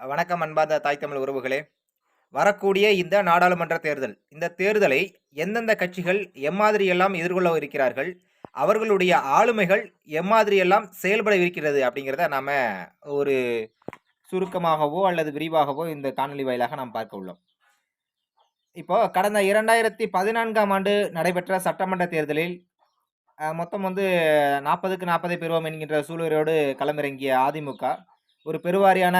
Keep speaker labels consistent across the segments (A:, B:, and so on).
A: வணக்கம் அன்பார்ந்த தாய் தமிழ் உறவுகளே. வரக்கூடிய இந்த நாடாளுமன்ற தேர்தல் இந்த தேர்தலை எந்தெந்த கட்சிகள் எம்மாதிரியெல்லாம் எதிர்கொள்ள இருக்கிறார்கள் அவர்களுடைய ஆளுமைகள் எம்மாதிரியெல்லாம் செயல்பட இருக்கிறது அப்படிங்கிறத நாம் ஒரு சுருக்கமாகவோ அல்லது விரிவாகவோ இந்த காணொலி வாயிலாக நாம் பார்க்க உள்ளோம். இப்போ கடந்த இரண்டாயிரத்தி பதினான்காம் ஆண்டு நடைபெற்ற சட்டமன்ற தேர்தலில் மொத்தம் வந்து நாற்பதுக்கு நாற்பதை பெறுவோம் என்கின்ற சூழ்நிலையோடு களமிறங்கிய அதிமுக ஒரு பெருவாரியான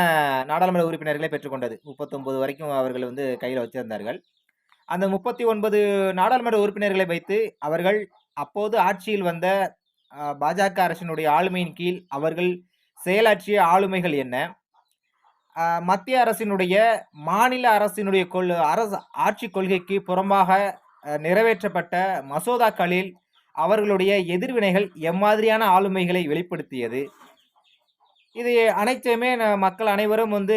A: நாடாளுமன்ற உறுப்பினர்களை பெற்றுக்கொண்டது. முப்பத்தொன்பது வரைக்கும் அவர்கள் வந்து கையில் வச்சிருந்தார்கள். அந்த முப்பத்தி ஒன்பது நாடாளுமன்ற உறுப்பினர்களை வைத்து அவர்கள் அப்போது ஆட்சியில் வந்த பாஜக அரசினுடைய ஆளுமையின் கீழ் அவர்கள் செயலாற்றிய ஆளுமைகள் என்ன? மத்திய அரசினுடைய மாநில அரசினுடைய கொள் அரசு ஆட்சி கொள்கைக்கு புறம்பாக நிறைவேற்றப்பட்ட மசோதாக்களில் அவர்களுடைய எதிர்வினைகள் எம்மாதிரியான ஆளுமைகளை வெளிப்படுத்தியது. இது அனைத்தையுமே மக்கள் அனைவரும் வந்து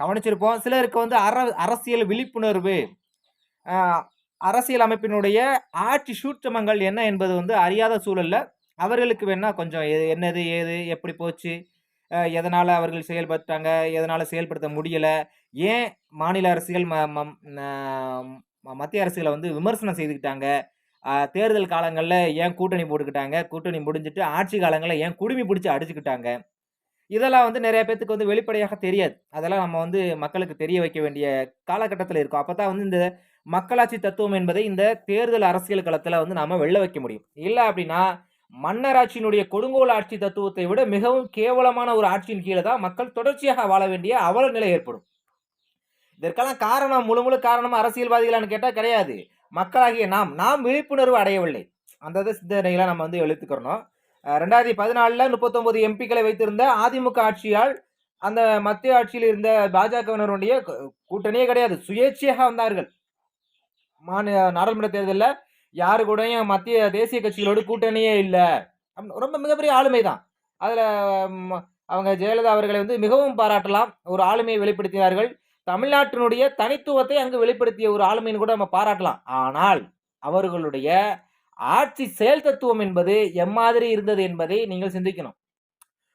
A: கவனிச்சிருப்போம். சிலருக்கு வந்து அற அரசியல் விழிப்புணர்வு அரசியல் அமைப்பினுடைய ஆட்சி சூற்றமங்கள் என்ன என்பது வந்து அறியாத சூழலில் அவர்களுக்கு வேணால் கொஞ்சம் எது என்னது ஏது எப்படி போச்சு எதனால் அவர்கள் செயல்பட்டாங்க எதனால் செயல்படுத்த முடியலை ஏன் மாநில அரசியல் ம- மத்திய அரசுகளை வந்து விமர்சனம் செய்துக்கிட்டாங்க தேர்தல் காலங்களில் ஏன் கூட்டணி போட்டுக்கிட்டாங்க கூட்டணி முடிஞ்சிட்டு ஆட்சி காலங்களில் ஏன் குடுமி பிடிச்சி அடிச்சுக்கிட்டாங்க இதெல்லாம் வந்து நிறைய பேத்துக்கு வந்து வெளிப்படையாக தெரியாது. அதெல்லாம் நம்ம வந்து மக்களுக்கு தெரிய வைக்க வேண்டிய காலகட்டத்தில் இருக்கோம். அப்போ தான் வந்து இந்த மக்களாட்சி தத்துவம் என்பதை இந்த தேர்தல் அரசியல் களத்தில் வந்து நாம் வெளில வைக்க முடியும். இல்லை அப்படின்னா மன்னராட்சியினுடைய கொடுங்கோல் ஆட்சி தத்துவத்தை விட மிகவும் கேவலமான ஒரு ஆட்சியின் கீழே தான் மக்கள் தொடர்ச்சியாக வாழ வேண்டிய அவல நிலை ஏற்படும். இதற்கெல்லாம் காரணம் முழு முழு காரணம் அரசியல்வாதிகளான்னு கேட்டால் கிடையாது. மக்களாகிய நாம் நாம் விழிப்புணர்வு அடையவில்லை. அந்த சிந்தனைகளை நம்ம வந்து எழுத்துக்கிறோம் ரெண்டாயிரத்தி பதினாலில் முப்பத்தொன்பது எம்பிக்களை வைத்திருந்த அதிமுக ஆட்சியால் அந்த மத்திய ஆட்சியில் இருந்த பாஜகவினருடைய கூட்டணியே கிடையாது. சுயேட்சையாக வந்தார்கள். மாநில நாடாளுமன்ற தேர்தலில் யாரு கூடயும் மத்திய தேசிய கட்சிகளோடு கூட்டணியே இல்லை. ரொம்ப மிகப்பெரிய ஆளுமை தான். அதில் அவங்க ஜெயலலிதா அவர்களை வந்து மிகவும் பாராட்டலாம். ஒரு ஆளுமையை வெளிப்படுத்தினார்கள். தமிழ்நாட்டினுடைய தனித்துவத்தை அங்கு வெளிப்படுத்திய ஒரு ஆளுமைன்னு கூட நம்ம பாராட்டலாம். ஆனால் அவர்களுடைய ஆட்சி செயல் தத்துவம் என்பது எம்மாதிரி இருந்தது என்பதை நீங்கள் சிந்திக்கணும்.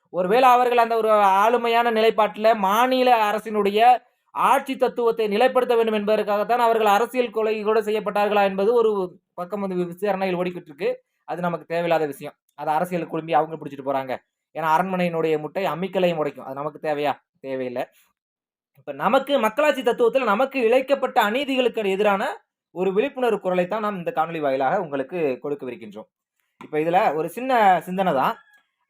A: ஒருவேளை அவர்கள் அந்த ஒரு ஆளுமையான நிலைப்பாட்டில் மாநில அரசினுடைய ஆட்சி தத்துவத்தை நிலைப்படுத்த வேண்டும் என்பதற்காகத்தான் அவர்கள் அரசியல் கொலை கூட செய்யப்பட்டார்களா என்பது ஒரு பக்கம் வந்து விசாரணையில் ஓடிக்கிட்டு இருக்கு அது நமக்கு தேவையில்லாத விஷயம். அது அரசியல் குழும்பி அவங்க பிடிச்சிட்டு போறாங்க. ஏன்னா அரண்மனையினுடைய முட்டை அம்மிக்கலையும் உடைக்கும். அது நமக்கு தேவையா? தேவையில்லை. இப்போ நமக்கு மக்களாட்சி தத்துவத்தில் நமக்கு இழைக்கப்பட்ட அநீதிகளுக்கு எதிரான ஒரு விழிப்புணர்வு குரலை தான் நாம் இந்த காணொலி வாயிலாக உங்களுக்கு கொடுக்கவிருக்கின்றோம். இப்போ இதில் ஒரு சின்ன சிந்தனை தான்.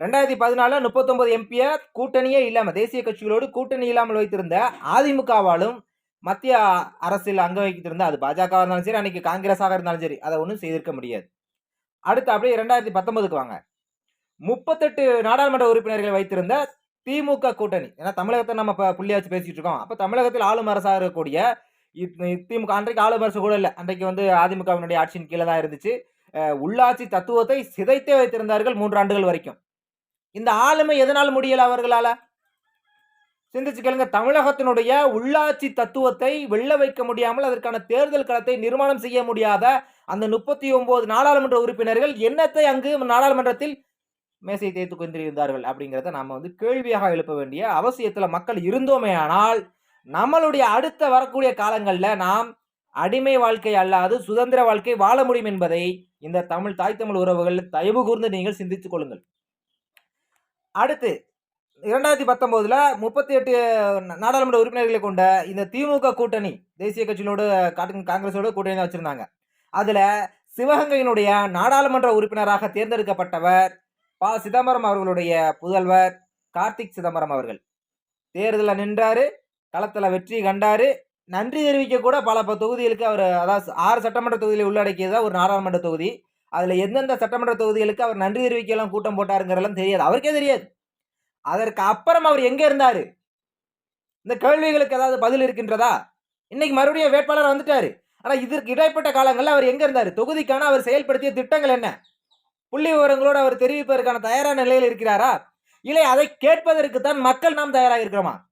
A: ரெண்டாயிரத்தி பதினாலு முப்பத்தொன்பது எம்பியை கூட்டணியே இல்லாமல் தேசிய கட்சிகளோடு கூட்டணி இல்லாமல் வைத்திருந்த அதிமுகவாலும் மத்திய அரசில் அங்க வைத்திருந்த அது பாஜகவாக இருந்தாலும் சரி அன்னைக்கு காங்கிரஸாக இருந்தாலும் சரி அதை ஒன்றும் செய்திருக்க முடியாது. அடுத்து அப்படியே ரெண்டாயிரத்தி பத்தொன்பதுக்கு வாங்க. முப்பத்தெட்டு நாடாளுமன்ற உறுப்பினர்களை வைத்திருந்த திமுக கூட்டணி. ஏன்னா தமிழகத்தை நம்ம இப்போ புள்ளியா வச்சு பேசிட்டு இருக்கோம். அப்போ தமிழகத்தில் ஆளும் அரசாக இருக்கக்கூடிய திமுக அன்றைக்கு ஆளும் அரசு கூட இல்லை. அன்றைக்கு வந்து அதிமுகவினுடைய ஆட்சியின் கீழே தான் இருந்துச்சு. உள்ளாட்சி தத்துவத்தை சிதைத்தே வைத்திருந்தார்கள் மூன்று ஆண்டுகள் வரைக்கும். இந்த ஆளுமை எதனால் முடியல அவர்களால? சிந்திச்சு கேளுங்க. தமிழகத்தினுடைய உள்ளாட்சி தத்துவத்தை வெள்ள வைக்க முடியாமல் அதற்கான தேர்தல் களத்தை நிர்மாணம் செய்ய முடியாத அந்த முப்பத்தி ஒன்பது நாடாளுமன்ற உறுப்பினர்கள் என்னத்தை அங்கு நாடாளுமன்றத்தில் மேசை தேய்த்து கொண்டிருந்தார்கள் அப்படிங்கிறத நாம் வந்து கேள்வியாக எழுப்ப வேண்டிய அவசியத்தில் மக்கள் இருந்தோமே ஆனால் நம்மளுடைய அடுத்த வரக்கூடிய காலங்களில் நாம் அடிமை வாழ்க்கை அல்லாது சுதந்திர வாழ்க்கை வாழ முடியும் என்பதை இந்த தமிழ் தாய் தமிழ் உறவுகள் தயவு கூர்ந்து நீங்கள் சிந்தித்துக் கொள்ளுங்கள். அடுத்து இரண்டாயிரத்தி பத்தொம்போதில் முப்பத்தி எட்டு நாடாளுமன்ற உறுப்பினர்களை கொண்ட இந்த திமுக கூட்டணி தேசிய கட்சிகளோடு காங்கிரஸோடு கூட்டணி தான் வச்சிருந்தாங்க. அதில் சிவகங்கையினுடைய நாடாளுமன்ற உறுப்பினராக தேர்ந்தெடுக்கப்பட்டவர் ப. சிதம்பரம் அவர்களுடைய புதல்வர் கார்த்திக் சிதம்பரம் அவர்கள். தேர்தலில் நின்றாரு. களத்தில் வெற்றி கண்டார். நன்றி தெரிவிக்க கூட பல ப- தொகுதிகளுக்கு அவர் அதாவது ஆறு சட்டமன்ற தொகுதியில் உள்ளடக்கியதா ஒரு நாடாளுமன்ற தொகுதி. அதில் எந்தெந்த சட்டமன்ற தொகுதிகளுக்கு அவர் நன்றி தெரிவிக்கலாம் கூட்டம் போட்டாருங்கிறதெல்லாம் தெரியாது. அவருக்கே தெரியாது. அதற்கு அப்புறம் அவர் எங்கே இருந்தார்? இந்த கேள்விகளுக்கு ஏதாவது பதில் இருக்கின்றதா? இன்னைக்கு மறுபடியும் வேட்பாளர் வந்துட்டார். ஆனால் இதற்கு இடைப்பட்ட காலங்களில் அவர் எங்கே இருந்தார்? தொகுதிக்கான அவர் செயல்படுத்திய திட்டங்கள் என்ன? புள்ளி விவரங்களோடு அவர் தெரிவிப்பதற்கான தயாரான நிலையில் இருக்கிறாரா? இல்லை அதை கேட்பதற்கு தான் மக்கள் நாம் தயாராக இருக்கிறோமா?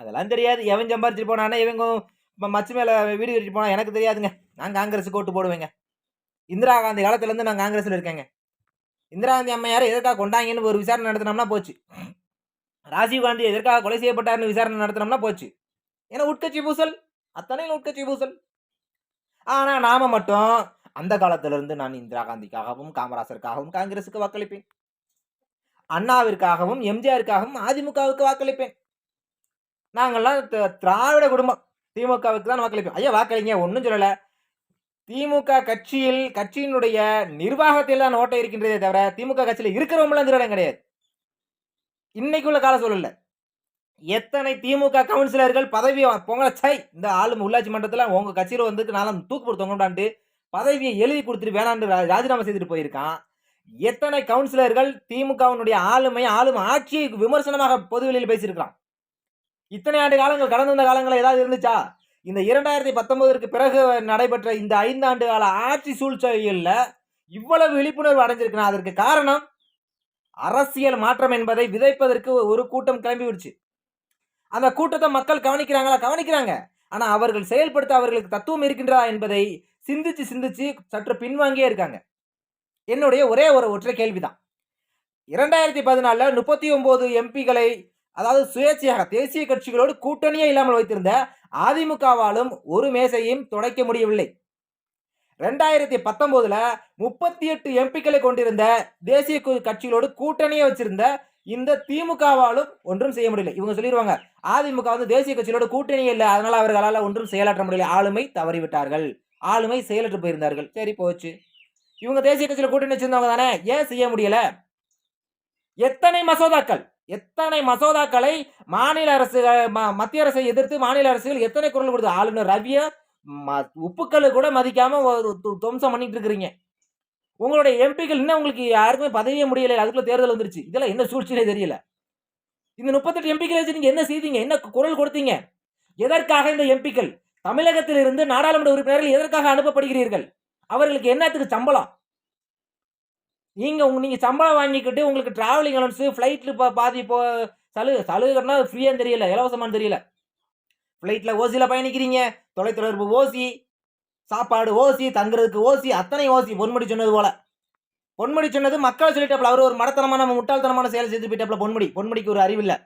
A: அதெல்லாம் தெரியாது. எவன் சம்பாரிச்சுட்டு போனானே இவங்க மச்சு மேலே வீடு கட்டிட்டு போனால் எனக்கு தெரியாதுங்க. நான் காங்கிரஸுக்கு ஓட்டு போடுவேங்க. இந்திரா காந்தி காலத்துலேருந்து நான் காங்கிரஸில் இருக்கேங்க. இந்திரா காந்தி அம்மையார் எதற்காக கொண்டாங்கன்னு ஒரு விசாரணை நடத்தினோம்னா போச்சு. ராஜீவ்காந்தி எதற்காக கொலை செய்யப்பட்டார்னு விசாரணை நடத்தினோம்னா போச்சு. ஏன்னா உட்கட்சி பூசல். அத்தனையும் உட்கட்சி பூசல். ஆனால் நாம மட்டும் அந்த காலத்திலிருந்து நான் இந்திரா காந்திக்காகவும் காமராசருக்காகவும் காங்கிரஸுக்கு வாக்களிப்பேன். அண்ணாவிற்காகவும் எம்ஜிஆருக்காகவும் அதிமுகவுக்கு வாக்களிப்பேன். நாங்கள்லாம் த- திராவிட குடும்பம். திமுகவுக்கு தான் வாக்களிப்போம். ஐயா வாக்களிங்க. ஒன்றும் சொல்லலை. திமுக கட்சியில் கட்சியினுடைய நிர்வாகத்தில் தான் ஓட்டை இருக்கின்றதே தவிர திமுக கட்சியில் இருக்கிறவங்களாம் திருடம் கிடையாது. இன்னைக்குள்ள கால சூழல்ல. எத்தனை திமுக கவுன்சிலர்கள் பதவியை பொங்கல சை இந்த ஆளும் உள்ளாட்சி மன்றத்தில் உங்கள் கட்சியில் வந்து நானும் தூக்கு போடுத்தவங்கடான்ட்டு பதவியை எழுதி கொடுத்துட்டு வேணான்னு ராஜினாமா செய்துட்டு போயிருக்கான். எத்தனை கவுன்சிலர்கள் திமுகவினுடைய ஆளுமை ஆளும் ஆட்சியை விமர்சனமாக பொதுவெளியில் பேசியிருக்கான் இத்தனை ஆண்டு காலங்கள் கடந்து வந்த காலங்கள் ஏதாவது இருந்துச்சா? இந்த இரண்டாயிரத்தி பத்தொன்பதற்கு பிறகு நடைபெற்ற இந்த ஐந்தாண்டு கால ஆட்சி சூழ்ச்சியில் இவ்வளவு விழிப்புணர்வு அடைஞ்சிருக்குன்னா அதற்கு காரணம் அரசியல் மாற்றம் என்பதை விதைப்பதற்கு ஒரு கூட்டம் கிளம்பி விடுச்சு அந்த கூட்டத்தை மக்கள் கவனிக்கிறாங்களா? கவனிக்கிறாங்க. ஆனால் அவர்கள் செயல்படுத்த அவர்களுக்கு தத்துவம் இருக்கின்றதா என்பதை சிந்திச்சு சிந்திச்சு சற்று பின்வாங்கியே இருக்காங்க. என்னுடைய ஒரே ஒரு ஒற்றை கேள்விதான். இரண்டாயிரத்தி பதினாலில் முப்பத்தி ஒம்பது எம்பிகளை அதாவது சுயேட்சையாக தேசிய கட்சிகளோடு கூட்டணியே இல்லாமல் வைத்திருந்த அதிமுகவாலும் ஒரு மேசையும் துடைக்க முடியவில்லை. ரெண்டாயிரத்தி பத்தொன்பதுல முப்பத்தி எட்டு எம்பிக்களை கொண்டிருந்த தேசிய கு- கட்சிகளோடு கூட்டணியே வச்சிருந்த இந்த திமுகவாலும் ஒன்றும் செய்ய முடியல. இவங்க சொல்லிடுவாங்க அதிமுக வந்து தேசிய கட்சிகளோட கூட்டணி இல்லை அதனால அவர்களால் ஒன்றும் செயலாற்ற முடியல. ஆளுமை தவறிவிட்டார்கள். ஆளுமை செயலற்று போயிருந்தார்கள். சரி போச்சு. இவங்க தேசிய கட்சியில் கூட்டணி வச்சிருந்தவங்க தானே? ஏன் செய்ய முடியல? எத்தனை மசோதாக்கள்? எத்தனை மசோதாக்களை மாநில அரசு ம- மத்திய அரசை எதிர்த்து மாநில அரசுகள் எத்தனை குரல் கொடுத்து ஆளுநர் ரவியை ம- உப்புக்களை கூட மதிக்காம ஒரு து- துவம்சம் பண்ணிட்டு இருக்கிறீங்க. உங்களுடைய எம்பிக்கள் இன்னும் உங்களுக்கு யாருக்குமே பதவியே முடியல அதுக்குள்ள தேர்தல் வந்துருச்சு. இதெல்லாம் என்ன சூழ்ச்சியே தெரியல. இந்த முப்பத்தெட்டு எம்பிக்களை வச்சு நீங்க என்ன செய்தீங்க? என்ன குரல் கொடுத்தீங்க? எதற்காக இந்த எம்பிக்கள்? தமிழகத்தில் இருந்து நாடாளுமன்ற உறுப்பினர்கள் எதற்காக அனுப்பப்படுகிறீர்கள்? அவர்களுக்கு என்னத்துக்கு சம்பளம்? நீங்கள் உங்கள் நீங்கள் சம்பளம் வாங்கிக்கிட்டு உங்களுக்கு ட்ராவலிங் அலவன்ஸு ஃப்ளைட்டில் இப்போ பாதி போ சலுகை சலுகைன்னா ஃப்ரீயான்னு தெரியல இலவசமானு தெரியல. ஃப்ளைட்டில் ஓசியில் பயணிக்கிறீங்க தொலைத்தொடர்பு ஓசி சாப்பாடு ஓசி தங்குறதுக்கு ஓசி அத்தனை ஓசி பொன்முடி சொன்னது போல். பொன்முடி சொன்னது மக்களை சொல்லிட்டாப்ல அவர் ஒரு மடத்தனமான முட்டாள்தனமான செயல் செய்து போயிட்டாப்ல பொன்முடி. பொன்முடிக்கு ஒரு அறிவில்லை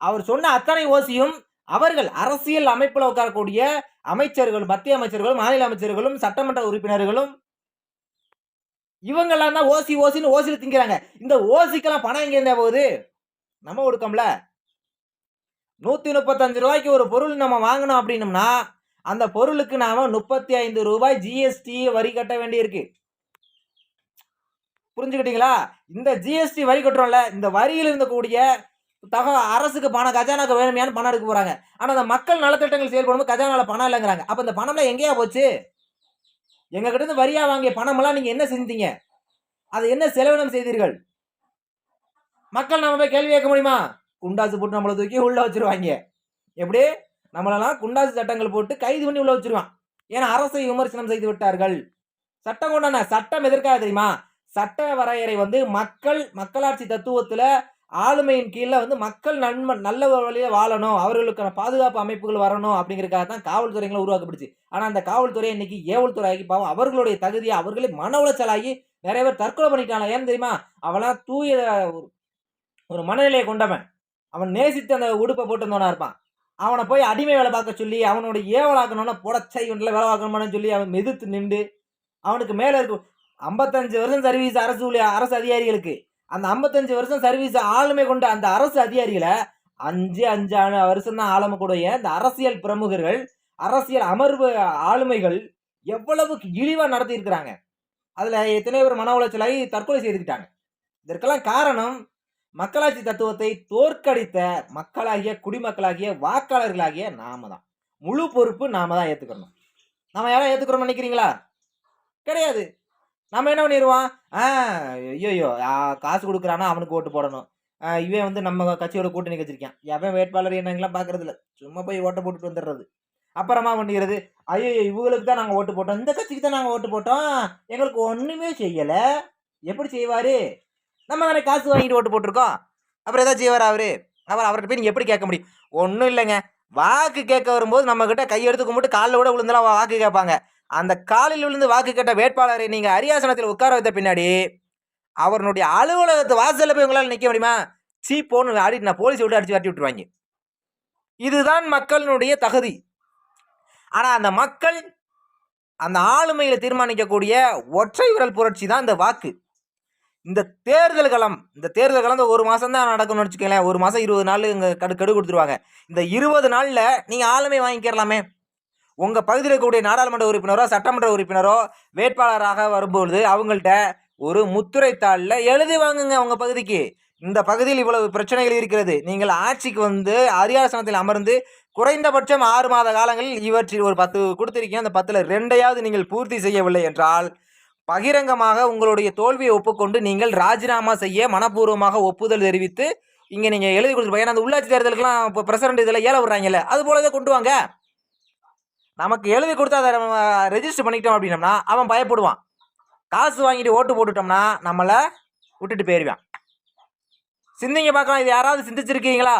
A: அவர் சொன்ன அத்தனை ஓசியும் அவர்கள் அரசியல் அமைப்பில் உட்காரக்கூடிய அமைச்சர்கள் மத்திய அமைச்சர்களும் மாநில அமைச்சர்களும் சட்டமன்ற உறுப்பினர்களும் இவங்கெல்லாம் தான் ஓசி ஓசின்னு ஓசியில் திங்கிறாங்க. இந்த ஓசிக்கெல்லாம் பணம் எங்கே இருந்தா போகுது? நம்ம கொடுக்கோம்ல நூற்றி முப்பத்தஞ்சு ரூபாய்க்கு ஒரு பொருள் நம்ம வாங்கினோம் அப்படின்னம்னா அந்த பொருளுக்கு நாம் முப்பத்தி ஐந்து ரூபாய் ஜிஎஸ்டி வரி கட்ட வேண்டியிருக்கு. புரிஞ்சுக்கிட்டீங்களா? இந்த ஜிஎஸ்டி வரி கட்டுறோம்ல இந்த வரியில் இருந்தக்கூடிய தக அரசுக்கு பணம் கஜானாக்கு வேணுமையான பணம் எடுக்க போகிறாங்க ஆனால் அந்த மக்கள் நலத்திட்டங்கள் செயல்படும்போது கஜானாவில் பணம் இல்லைங்கிறாங்க. அப்போ இந்த பணம்லாம் எங்கேயா போச்சு? எங்ககிட்ட இருந்து வரியா வாங்கிய பணமெல்லாம் நீங்க என்ன செஞ்சீங்க அதை என்ன செலவினம் செய்தீர்கள்? மக்கள் நம்ம போய் கேள்வி கேட்க முடியுமா? குண்டாசு போட்டு நம்மளை தூக்கி உள்ள வச்சிருவாங்க. எப்படி? நம்மளெல்லாம் குண்டாசு சட்டங்கள் போட்டு கைது பண்ணி உள்ளே வச்சிருவான். ஏன்னா அரசை விமர்சனம் செய்து விட்டார்கள். சட்டம் கொண்டான சட்டம் எதற்காக தெரியுமா? சட்ட வரையறை வந்து மக்கள் மக்களாட்சி தத்துவத்தில் ஆளுமையின் கீழே வந்து மக்கள் நன்மை நல்ல வழியில் வாழணும் அவர்களுக்கான பாதுகாப்பு அமைப்புகள் வரணும் அப்படிங்கிறக்காக தான் காவல்துறைகளை உருவாக்கப்படுச்சு ஆனால் அந்த காவல்துறை இன்னைக்கு ஏவல்துறை ஆகி பாவம் அவர்களுடைய தகுதியை அவர்களே மன உளைச்சலாகி நிறைய பேர் தற்கொலை பண்ணிட்டாங்க. ஏன்னு தெரியுமா? அவனா தூய ஒரு- மனநிலையை கொண்டவன். அவன் நேசித்து அந்த உடுப்பை போட்டுருந்தவனா இருப்பான். அவனை போய் அடிமை வேலை பார்க்க சொல்லி அவனோட ஏவலாக்கணும்னா புடச்சை ஒன்றில் வேலை பார்க்கணும்னு சொல்லி அவன் மெதித்து நின்று அவனுக்கு மேலே இருக்கும் ஐம்பத்தஞ்சு வருஷம் சர்வீஸ் அரசு ஊழிய அரசு அதிகாரிகளுக்கு அந்த ஐம்பத்தஞ்சு வருஷம் சர்வீஸ் ஆளுமை கொண்ட அந்த அரசு அதிகாரிகளை அஞ்சு அஞ்சு வருஷம் தான் ஆளுமை கூடிய இந்த அரசியல் பிரமுகர்கள் அரசியல் அமர்வு ஆளுமைகள் எவ்வளவு இழிவாக நடத்தியிருக்கிறாங்க. அதில் எத்தனையோ பேர் மன உளைச்சலாகி தற்கொலை செய்துக்கிட்டாங்க. இதற்கெல்லாம் காரணம் மக்களாட்சி தத்துவத்தை தோற்கடித்த மக்களாகிய குடிமக்களாகிய வாக்காளர்களாகிய நாம தான். முழு பொறுப்பு நாம தான் ஏற்றுக்கணும் நாம யாரும் ஏற்றுக்கிறோம்னு நினைக்கிறீங்களா? கிடையாது. நம்ம என்ன பண்ணிடுவோம் ஆ ஐயோ காசு கொடுக்குறானா அவனுக்கு ஓட்டு போடணும். இவன் வந்து நம்ம கட்சியோட கூட்டணி வச்சிருக்கான். எவன் வேட்பாளர் என்னங்களாம் பார்க்கறது இல்லை சும்மா போய் ஓட்டை போட்டுட்டு வந்துடுறது. அப்புறமா பண்ணிக்கிறது ஐயோ இவங்களுக்கு தான் நாங்கள் ஓட்டு போட்டோம். இந்த கட்சிக்கு தான் நாங்கள் ஓட்டு போட்டோம். எங்களுக்கு ஒன்றுமே செய்யலை. எப்படி செய்வார்? நம்ம தானே காசு வாங்கிட்டு ஓட்டு போட்டிருக்கோம். அப்புறம் ஏதாவது செய்வார் அவர்? அவர் அவர்கிட்ட போய் நீங்கள் எப்படி கேட்க முடியும்? ஒன்றும் இல்லைங்க. வாக்கு கேட்க வரும்போது நம்மக்கிட்ட கையெடுத்து கும்பிட்டு காலில் கூட விழுந்தெல்லாம் வாக்கு கேட்பாங்க. அந்த காலில் விழுந்து வாக்கு கேட்ட வேட்பாளரை நீங்கள் அரியாசனத்தில் உட்கார வைத்த பின்னாடி அவருடைய அலுவலகத்து வாசல்ல போய் உங்களால் நிற்க முடியுமா? சீ போன்னு ஆடிட்டு நான் போலீஸ் விட்டு அடித்து வரட்டி விட்டுருவாங்க. இதுதான் மக்களினுடைய தகுதி. ஆனால் அந்த மக்கள் அந்த ஆளுமையில் தீர்மானிக்கக்கூடிய ஒற்றை விரல் புரட்சி தான் இந்த வாக்கு. இந்த தேர்தல் களம் இந்த தேர்தல் களம் இந்த ஒரு மாதம் தான் நடக்கணும்னு வச்சுக்கோங்களேன். ஒரு மாதம் இருபது நாள் இங்கே கடு கடு கொடுத்துருவாங்க. இந்த இருபது நாளில் நீங்கள் ஆளுமை வாங்கிக்கிறலாமே உங்கள் பகுதியில் இருக்கக்கூடிய நாடாளுமன்ற உறுப்பினரோ சட்டமன்ற உறுப்பினரோ வேட்பாளராக வரும்பொழுது அவங்கள்ட்ட ஒரு முத்துரைத்தாளில் எழுதி வாங்குங்க உங்கள் பகுதிக்கு. இந்த பகுதியில் இவ்வளவு பிரச்சனைகள் இருக்கிறது. நீங்கள் ஆட்சிக்கு வந்து அரியாசனத்தில் அமர்ந்து குறைந்தபட்சம் ஆறு மாத காலங்களில் இவற்றில் ஒரு பத்து கொடுத்திருக்கீங்க. அந்த பத்தில் ரெண்டையாவது நீங்கள் பூர்த்தி செய்யவில்லை என்றால் பகிரங்கமாக உங்களுடைய தோல்வியை ஒப்புக்கொண்டு நீங்கள் ராஜினாமா செய்ய மனப்பூர்வமாக ஒப்புதல் தெரிவித்து இங்கே நீங்கள் எழுதி கொடுத்துருப்போம் ஏன்னா அந்த உள்ளாட்சி தேர்தலுக்குலாம் இப்போ பிரசிடண்ட் இதில் ஏழை விட்றாங்கல்ல அது போலவே கொண்டு வாங்க. நமக்கு எழுதி கொடுத்து அதை நம்ம ரெஜிஸ்டர் பண்ணிக்கிட்டோம் அப்படின்னம்னா அவன் பயப்படுவான். காசு வாங்கிட்டு ஓட்டு போட்டுட்டோம்னா நம்மளை விட்டுட்டு போயிடுவான் சிந்திங்க பார்க்கலாம் இது யாராவது சிந்திச்சிருக்கீங்களா?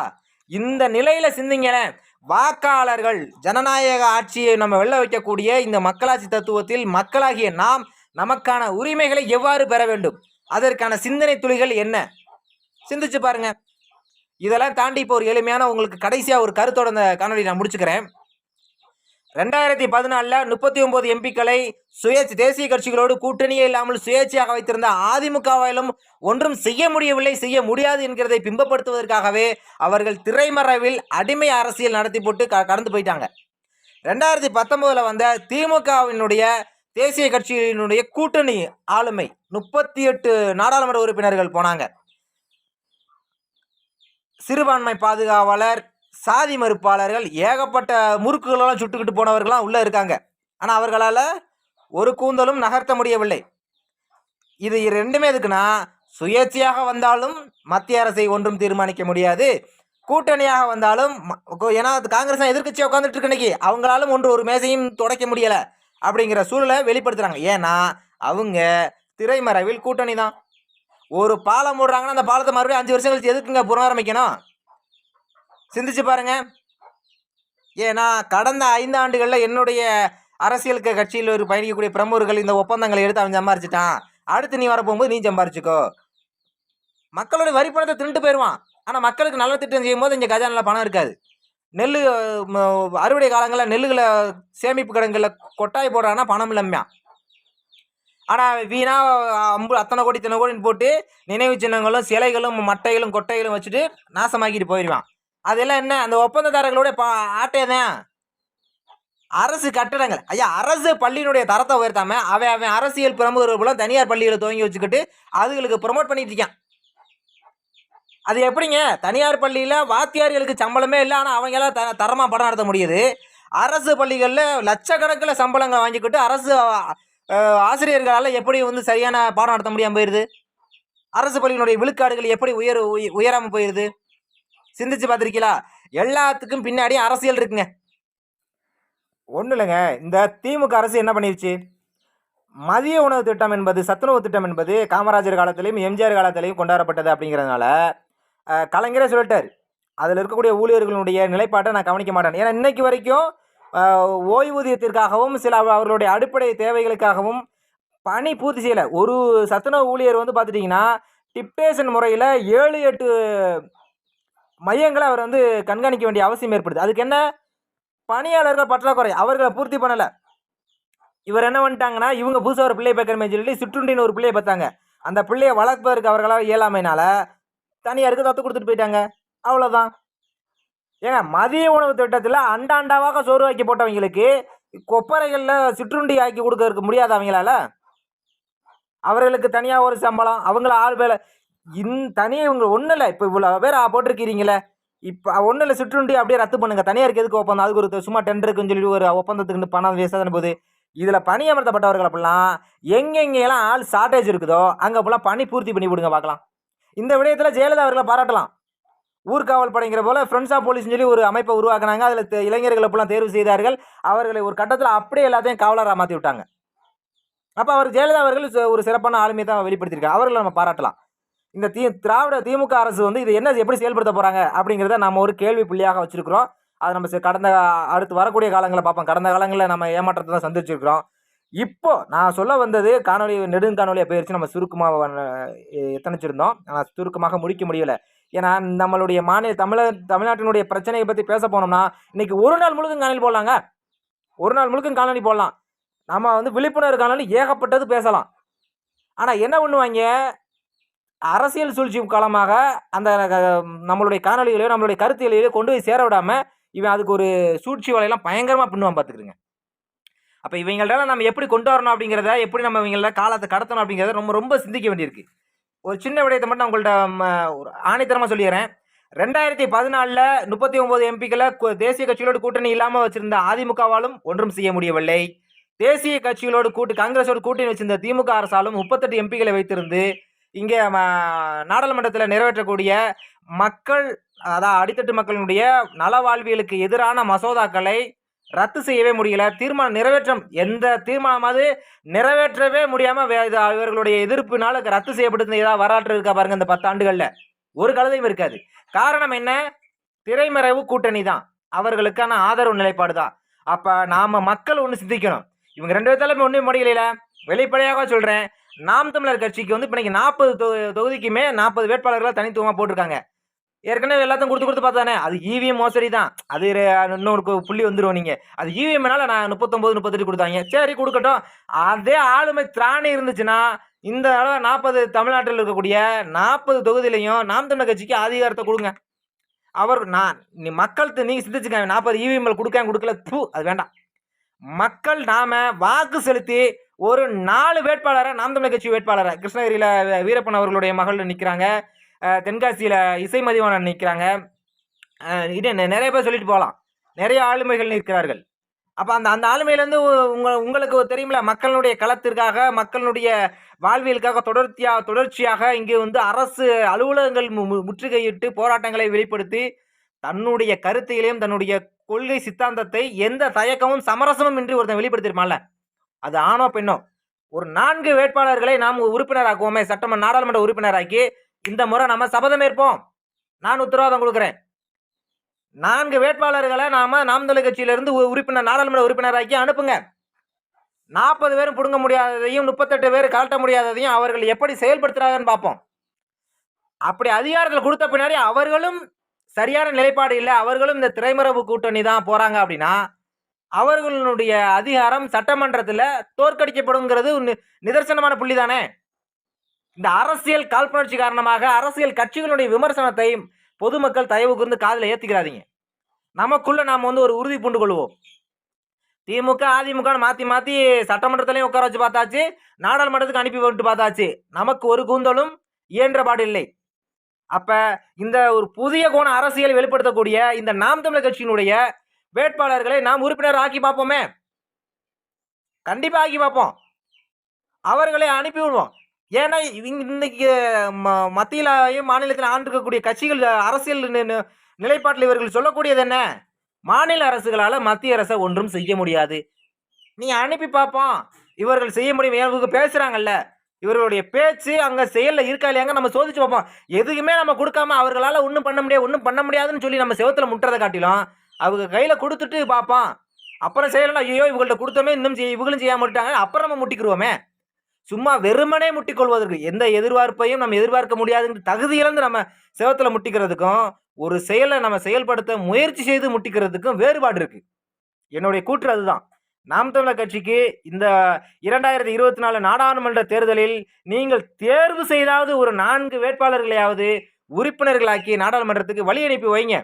A: இந்த நிலையில் சிந்திங்களேன் வாக்காளர்கள் ஜனநாயக ஆட்சியை நம்ம வெல்ல வைக்கக்கூடிய இந்த மக்களாட்சி தத்துவத்தில் மக்களாகிய நாம் நமக்கான உரிமைகளை எவ்வாறு பெற வேண்டும்? அதற்கான சிந்தனை துளிகள் என்ன? சிந்திச்சு பாருங்க. இதெல்லாம் தாண்டி இப்போ ஒரு எளிமையான உங்களுக்கு கடைசியாக ஒரு கருத்தோட அந்த காணொலி நான் முடிச்சுக்கிறேன். ரெண்டாயிரத்தி பதினாலில் முப்பத்தி ஒன்பது எம்பிக்களை சுயேட்சை தேசிய கட்சிகளோடு கூட்டணியே இல்லாமல் சுயேட்சையாக வைத்திருந்த அதிமுகவாயிலும் ஒன்றும் செய்ய முடியவில்லை செய்ய முடியாது என்கிறதை பிம்பப்படுத்துவதற்காகவே அவர்கள் திரைமறைவில் அடிமை அரசியல் நடத்தி போட்டு க கடந்து போயிட்டாங்க. ரெண்டாயிரத்தி பத்தொம்போதில் வந்த திமுகவினுடைய தேசிய கட்சியினுடைய கூட்டணி ஆளுமை முப்பத்தி எட்டு நாடாளுமன்ற உறுப்பினர்கள் போனாங்க. சிறுபான்மை பாதுகாவலர் சாதி மறுப்பாளர்கள் ஏகப்பட்ட முறுக்குகளெல்லாம் சுட்டுக்கிட்டு போனவர்கள்லாம் உள்ளே இருக்காங்க. ஆனால் அவர்களால் ஒரு கூந்தலும் நகர்த்த முடியவில்லை. இது ரெண்டுமே எதுக்குன்னா சுயேட்சையாக வந்தாலும் மத்திய அரசை ஒன்றும் தீர்மானிக்க முடியாது. கூட்டணியாக வந்தாலும் ம- கொ- ஏன்னா அது காங்கிரஸ் எதிர்க்கட்சியாக உட்காந்துட்டு இருக்கு இன்னைக்கு. அவங்களாலும் ஒன்று ஒரு மேசையும் துடைக்க முடியலை அப்படிங்கிற சூழலை வெளிப்படுத்துகிறாங்க ஏன்னா அவங்க திரைமறைவில் கூட்டணி தான். ஒரு பாலம் போடுறாங்கன்னா அந்த பாலத்தை மறுபடியும் அஞ்சு வருஷம் கழிச்சு எதுக்குங்க புனராரம்பிக்கணும் சிந்திச்சு பாருங்க. ஏன்னா கடந்த ஐந்து ஆண்டுகளில் என்னுடைய அரசியல் கட்சியில் ஒரு பயணிக்கக்கூடிய பிரமுகர்கள் இந்த ஒப்பந்தங்களை எடுத்து அவன் சம்பாரிச்சிட்டான். அடுத்து நீ வரப்போகும்போது நீ சம்பாரிச்சுக்கோ. மக்களோட வரி பணத்தை போயிடுவான் ஆனால் மக்களுக்கு நல்ல திட்டம் செய்யும்போது இங்கே கஜானில் பணம் இருக்காது. நெல் அறுவடை காலங்களில் நெல்லுகளை சேமிப்பு கிடங்குகளில் கொட்டாய் போடுறான்னா பணம் இல்லைம்யா? ஆனால் வீணா அம்பு அத்தனை கோடி இத்தனை கோடின்னு போட்டு நினைவு சின்னங்களும் சிலைகளும் மட்டைகளும் கொட்டைகளும் வச்சுட்டு நாசமாக்கிட்டு போயிடுவான் அதெல்லாம் என்ன? அந்த ஒப்பந்ததாரர்களோட பா ஆட்டே தான் அரசு கட்டடங்கள். ஐயா அரசு பள்ளியினுடைய தரத்தை உயர்த்தாம அவன் அவன் அரசியல் பிரமுகர்களும் தனியார் பள்ளிகளை துவங்கி வச்சுக்கிட்டு அதுகளுக்கு ப்ரொமோட் பண்ணிட்டு இருக்கான் அது எப்படிங்க? தனியார் பள்ளியில் வாத்தியார்களுக்கு சம்பளமே இல்லை ஆனால் அவங்களாம் த தரமாக படம் நடத்த முடியுது. அரசு பள்ளிகளில் லட்சக்கணக்கில் சம்பளங்கள் வாங்கிக்கிட்டு அரசு ஆசிரியர்களால் எப்படி வந்து சரியான பாடம் நடத்த முடியாமல் போயிடுது அரசு பள்ளியினுடைய விழுக்காடுகள் எப்படி உயர் உயராமல் போயிடுது சிந்திச்சு பார்த்துருக்கீங்களா எல்லாத்துக்கும் பின்னாடி அரசியல் இருக்குங்க. ஒன்றும் இல்லைங்க. இந்த திமுக அரசு என்ன பண்ணிருச்சு? மதிய உணவு திட்டம் என்பது சத்துணவு திட்டம் என்பது காமராஜர் காலத்திலையும் எம்ஜிஆர் காலத்திலையும் கொண்டாடப்பட்டது அப்படிங்கிறதுனால கலைஞரே சொல்லிட்டார். அதில் இருக்கக்கூடிய ஊழியர்களுடைய நிலைப்பாட்டை நான் கவனிக்க மாட்டேன். ஏன்னா இன்னைக்கு வரைக்கும் ஓய்வூதியத்திற்காகவும் சில அவ- அவர்களுடைய அடிப்படை தேவைகளுக்காகவும் பணி பூர்த்தி செய்யலை. ஒரு சத்துணவு ஊழியர் வந்து பார்த்துட்டிங்கன்னா டிப்டேஷன் முறையில் ஏழு எட்டு மையங்களை அவர் வந்து கண்காணிக்க வேண்டிய அவசியம் ஏற்படுது. அதுக்கு என்ன? பணியாளர்கள் பற்றாக்குறை. அவர்களை பூர்த்தி பண்ணலை. இவர் என்ன பண்ணிட்டாங்கன்னா இவங்க புதுசாக ஒரு பிள்ளையை பார்க்குறமே சொல்லி சிற்றுண்டின்னு ஒரு பிள்ளையை பார்த்தாங்க அந்த பிள்ளையை வளர்ப்பதற்கு அவர்களால் இயலாமைனால தனியாருக்கு தத்து கொடுத்துட்டு போயிட்டாங்க. அவ்வளோதான் ஏங்க மதிய உணவு திட்டத்தில் அண்டாண்டாவாக சோறு ஆக்கி போட்டவங்களுக்கு கொப்பரைகளில் சிற்றுண்டி ஆக்கி கொடுக்கறதுக்கு முடியாது அவங்களால அவர்களுக்கு தனியாக ஒரு சம்பளம் அவங்கள ஆள் வேலை இந் தனியாக இவங்க ஒன்றும் இல்லை இப்போ இவ்வளோ பேர் போட்டிருக்கிறீங்களே. இப்போ ஒன்றும் இல்லை சிற்றுண்டி அப்படியே ரத்து பண்ணுங்க. தனியாருக்கு எதுக்கு ஒப்பந்தம்? அதுக்கு ஒரு சும்மா டெண்டருக்குன்னு சொல்லி ஒரு ஒப்பந்தத்துக்கு பணம் வேஸ்ட்டாக போகுது. இதில் பணியமர்த்தப்பட்டவர்கள் அப்படிலாம் எங்கெங்கெல்லாம் ஆள் ஷார்ட்டேஜ் இருக்குதோ அங்கே அப்போலாம் பணி பூர்த்தி பண்ணி விடுங்க பார்க்கலாம். இந்த விடயத்தில் ஜெயலலிதா அவர்களை பாராட்டலாம். ஊர்காவல் படைங்கிற போல் ஃப்ரெண்ட்ஸ் ஆஃப் போலீஸ்னு சொல்லி ஒரு அமைப்பை உருவாக்குனாங்க. அதில் இளைஞர்கள் எப்பெல்லாம் தேர்வு செய்தார்கள். அவர்களை ஒரு கட்டத்தில் அப்படியே எல்லாத்தையும் காவலராக மாற்றி விட்டாங்க. அப்போ அவர் ஜெயலலிதா அவர்கள் ச- ஒரு சிறப்பான ஆளுமையை தான் வெளிப்படுத்தியிருக்காங்க அவர்களை நம்ம பாராட்டலாம். இந்த தி திராவிட திமுக அரசு வந்து இது என்ன எப்படி செயல்படுத்த போகிறாங்க அப்படிங்கிறத நம்ம ஒரு கேள்வி புள்ளியாக வச்சுருக்கிறோம். அதை நம்ம கடந்த அடுத்து வரக்கூடிய காலங்களில் பார்ப்போம். கடந்த காலங்களில் நம்ம ஏமாற்றத்தை தான் சந்திச்சிருக்கிறோம். இப்போ நான் சொல்ல வந்தது காணொலி நெடுங்காணொலியை போயிடுச்சு நம்ம சுருக்கமாக எத்தனைச்சிருந்தோம். ஆனால் சுருக்கமாக முடிக்க முடியலை.
B: ஏன்னா நம்மளுடைய மாநில தமிழ தமிழ்நாட்டினுடைய பிரச்சனையை பற்றி பேச போனோம்னா இன்னைக்கு ஒரு நாள் முழுக்கும் காணொலி போடலாங்க. ஒரு நாள் முழுக்கும் காணொலி போடலாம். நம்ம வந்து விழிப்புணர்வு காணொலி ஏகப்பட்டது பேசலாம். ஆனால் என்ன பண்ணுவாங்க? அரசியல் சூழ்ச்சி காலமாக அந்த க- நம்மளுடைய காணொலிகளையோ நம்மளுடைய கருத்துகளையோ கொண்டு போய் சேர விடாம இவன் அதுக்கு ஒரு சூழ்ச்சி வலையெல்லாம் பயங்கரமாக பண்ணுவான் பார்த்துக்கிறங்க அப்போ இவங்கள்ட்ட நம்ம எப்படி கொண்டு வரணும் அப்படிங்கிறத எப்படி நம்ம இவங்கள காலத்தை கடத்தணும் அப்படிங்கிறத ரொம்ப ரொம்ப சிந்திக்க வேண்டியிருக்கு. ஒரு சின்ன விடயத்தை மட்டும் நான் ஒரு ஆணைத்தரமாக சொல்லிடுறேன் ரெண்டாயிரத்தி பதினாலில் முப்பத்தி ஒம்பது எம்பிக்களை தேசிய கட்சிகளோடு கூட்டணி இல்லாமல் வச்சிருந்த அதிமுகவாலும் ஒன்றும் செய்ய முடியவில்லை. தேசிய கட்சிகளோடு கூட்டு காங்கிரஸோடு கூட்டணி வச்சிருந்த திமுக அரசாலும் முப்பத்தெட்டு எம்பிக்களை வைத்திருந்து இங்கே நாடாளுமன்றத்தில் நிறைவேற்றக்கூடிய மக்கள் அதான் அடித்தட்டு மக்களினுடைய நலவாழ்வியலுக்கு எதிரான மசோதாக்களை ரத்து செய்யவே முடியல. தீர்மானம் நிறைவேற்றம் எந்த தீர்மானமாவது நிறைவேற்றவே முடியாமல் இவர்களுடைய எதிர்ப்புனால ரத்து செய்யப்பட்டது ஏதாவது வரலாற்று இருக்கா பாருங்க இந்த பத்தாண்டுகளில். ஒரு கழுதையும் இருக்காது. காரணம் என்ன? திரைமறைவு கூட்டணி தான். அவர்களுக்கான ஆதரவு நிலைப்பாடு தான். அப்போ நாம் மக்கள் ஒன்று சிந்திக்கணும். இவங்க ரெண்டு பேர்த்தாலுமே ஒன்றும் முடியல வெளிப்படையாக சொல்கிறேன் நாம் தமிழர் கட்சிக்கு வந்து இப்போ இன்னைக்கு நாற்பது தொகுதிக்குமே நாற்பது வேட்பாளர்களை தனித்துவமாக போட்டிருக்காங்க. ஏற்கனவே எல்லாத்தையும் கொடுத்து கொடுத்து பார்த்தானே அது இவிஎம் மோசடி தான் அது இன்னொரு புள்ளி வந்துடும் நீங்கள் அது இவிஎம்னால நான் முப்பத்தொம்போது முப்பத்தெட்டு கொடுத்தாங்க. சரி கொடுக்கட்டும். அதே ஆளுமை திராணி இருந்துச்சுன்னா இந்த அளவு நாற்பது தமிழ்நாட்டில் இருக்கக்கூடிய நாற்பது தொகுதியிலையும் நாம் தமிழர் கட்சிக்கு அதிகாரத்தை கொடுங்க. அவர் நான் நீ மக்கள் நீங்கள் சிந்திச்சுக்காங்க நாற்பது இவிஎம்எல் கொடுக்க கொடுக்கல? தூ அது வேண்டாம். மக்கள் நாம வாக்கு செலுத்தி ஒரு நாலு வேட்பாளரை நாம் தமிழர் கட்சி வேட்பாளரை கிருஷ்ணகிரியில் வீரப்பன் அவர்களுடைய மகள் நிற்கிறாங்க தென்காசியில் இசை மதிவாணன் நிற்கிறாங்க இது நிறைய பேர் சொல்லிட்டு போகலாம். நிறைய ஆளுமைகள் நிற்கிறார்கள். அப்போ அந்த அந்த ஆளுமையிலேருந்து உங்கள் உங்களுக்கு தெரியுமில மக்களுடைய களத்திற்காக மக்களுடைய வாழ்வியலுக்காக தொடர்ச்சியாக தொடர்ச்சியாக இங்கே வந்து அரசு அலுவலகங்கள் மு- மு- முற்றுகையிட்டு போராட்டங்களை வெளிப்படுத்தி தன்னுடைய கருத்தைகளையும் தன்னுடைய கொள்கை சித்தாந்தத்தை எந்த தயக்கமும் சமரசமும் இன்றி ஒருத்தன் வெளிப்படுத்தியிருப்பான்ல? அது ஆணோ பெண்ணோ? ஒரு நான்கு வேட்பாளர்களை நாம் உறுப்பினராக்குவோமே சட்டமன்ற நாடாளுமன்ற உறுப்பினராக்கி இந்த முறை நம்ம சபதம் ஏற்போம். நான் உத்தரவாதம் கொடுக்குறேன். நான்கு வேட்பாளர்களை நாம நாம் தமிழர் கட்சியிலிருந்து உ- உறுப்பினர் நாடாளுமன்ற உறுப்பினராக்கி அனுப்புங்க. நாற்பது பேரும் பிடுங்க முடியாததையும் முப்பத்தெட்டு பேர் கலட்ட முடியாததையும் அவர்கள் எப்படி செயல்படுத்துறாங்கன்னு பார்ப்போம் அப்படி அதிகாரத்தில் கொடுத்த பின்னாடி அவர்களும் சரியான நிலைப்பாடு இல்லை. அவர்களும் இந்த திரைமரபு கூட்டணி தான் போகிறாங்க அப்படின்னா அவர்களுடைய அதிகாரம் சட்டமன்றத்தில் தோற்கடிக்கப்படுங்கிறது நிதர்சனமான புள்ளி தானே இந்த அரசியல் காழ்ப்புணர்ச்சி காரணமாக அரசியல் கட்சிகளுடைய விமர்சனத்தை பொதுமக்கள் தயவு கூர்ந்து காதில் ஏற்றிக்கிறாதீங்க நமக்குள்ள நாம் வந்து ஒரு உறுதி பூண்டு கொள்வோம். திமுக அதிமுக மாற்றி மாற்றி சட்டமன்றத்திலையும் உட்கார வச்சு பார்த்தாச்சு நாடாளுமன்றத்துக்கு அனுப்பி விட்டு பார்த்தாச்சு. நமக்கு ஒரு கூந்தலும் இயன்றபாடு இல்லை. அப்போ இந்த ஒரு புதிய கோண அரசியல் வெளிப்படுத்தக்கூடிய இந்த நாம் தமிழர் கட்சியினுடைய வேட்பாளர்களை நாம் உறுப்பினர் ஆக்கி பார்ப்போமே. கண்டிப்பாக ஆக்கி பார்ப்போம். அவர்களை அனுப்பிவிடுவோம் ஏன்னா இன்னைக்கு ம- மத்தியிலையும் மாநிலத்தில் ஆண்டிருக்கக்கூடிய கட்சிகள் அரசியல் நி- நிலைப்பாட்டில் இவர்கள் சொல்லக்கூடியது என்ன? மாநில அரசுகளால் மத்திய அரசை ஒன்றும் செய்ய முடியாது. நீ அனுப்பி பார்ப்போம். இவர்கள் செய்ய முடியும். இவங்க பேசுகிறாங்கல்ல இவர்களுடைய பேச்சு அங்கே செயலில் இருக்கா இல்லையாங்க நம்ம சோதிச்சு பார்ப்போம். எதுக்குமே நம்ம கொடுக்காம அவர்களால் ஒன்றும் பண்ண முடியாது ஒன்றும் பண்ண முடியாதுன்னு சொல்லி நம்ம செவத்தில் முட்டுறதை காட்டிலும் அவங்க கையில் கொடுத்துட்டு பார்ப்பான். அப்புறம் செய்யலாம் ஐயோ இவங்கள்ட்ட கொடுத்தோமே இன்னும் செய்ய இவங்களும் செய்யாம விட்டாங்க அப்புறம் நம்ம முட்டிக்கிடுவோமே சும்மா வெறுமனே முட்டிக்கொள்வதற்கு எந்த எதிர்பார்ப்பையும் நம்ம எதிர்பார்க்க முடியாதுங்கிற தகுதியிலேருந்து நம்ம செவத்தில் முட்டிக்கிறதுக்கும் ஒரு செயலை நம்ம செயல்படுத்த முயற்சி செய்து முட்டிக்கிறதுக்கும் வேறுபாடு இருக்குது என்னுடைய கூற்று அதுதான். நாம் தமிழர் கட்சிக்கு இந்த இரண்டாயிரத்தி இருபத்தி நாலு நாடாளுமன்ற தேர்தலில் நீங்கள் தேர்வு செய்தாவது ஒரு நான்கு வேட்பாளர்களையாவது உறுப்பினர்களாக்கி நாடாளுமன்றத்துக்கு வழி அனுப்பி வைங்க.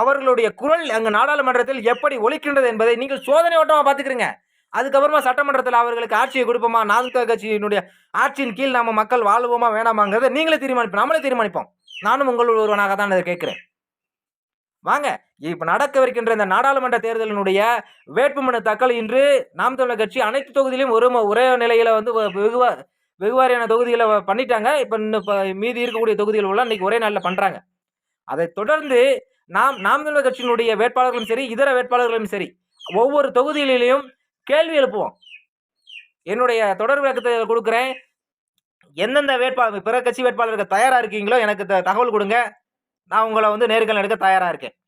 B: அவர்களுடைய குரல் அங்கு நாடாளுமன்றத்தில் எப்படி ஒழிக்கின்றது என்பதை நீங்கள் சோதனை ஓட்டமாக பார்த்துக்கிறீங்க. அதுக்கப்புறமா சட்டமன்றத்தில் அவர்களுக்கு ஆட்சியை கொடுப்போமா? நான்கு கட்சியினுடைய ஆட்சியின் கீழ் நம்ம மக்கள் வாழுவோமா வேணாமாங்கிறத நீங்களே தீர்மானிப்போம் நம்மளே தீர்மானிப்போம். நானும் உங்கள் ஒருவனாக தான் இதை கேட்குறேன். வாங்க இப்போ நடக்கவிருக்கின்ற இந்த நாடாளுமன்ற தேர்தலினுடைய வேட்புமனு தாக்கல் இன்று நாம் தமிழர் கட்சி அனைத்து தொகுதியிலும் ஒரு ஒரே நிலையில் வந்து வெகுவா வெகுவாரியான தொகுதிகளை பண்ணிட்டாங்க. இப்போ இன்னும் இப்போ மீதி இருக்கக்கூடிய தொகுதிகள் எல்லாம் இன்னைக்கு ஒரே நாளில் பண்ணுறாங்க அதை தொடர்ந்து நாம் நாம் தமிழர் கட்சியினுடைய வேட்பாளர்களும் சரி இதர வேட்பாளர்களும் சரி ஒவ்வொரு தொகுதிகளிலையும் கேள்வி எழுப்புவோம். என்னுடைய தொடர் விளக்கத்தை கொடுக்குறேன். எந்தெந்த வேட்பாளர் பிற கட்சி வேட்பாளருக்கு தயாராக இருக்கீங்களோ எனக்கு த- தகவல் கொடுங்க. நான் உங்களை வந்து நேர்காணல் எடுக்க தயாராக இருக்கேன்.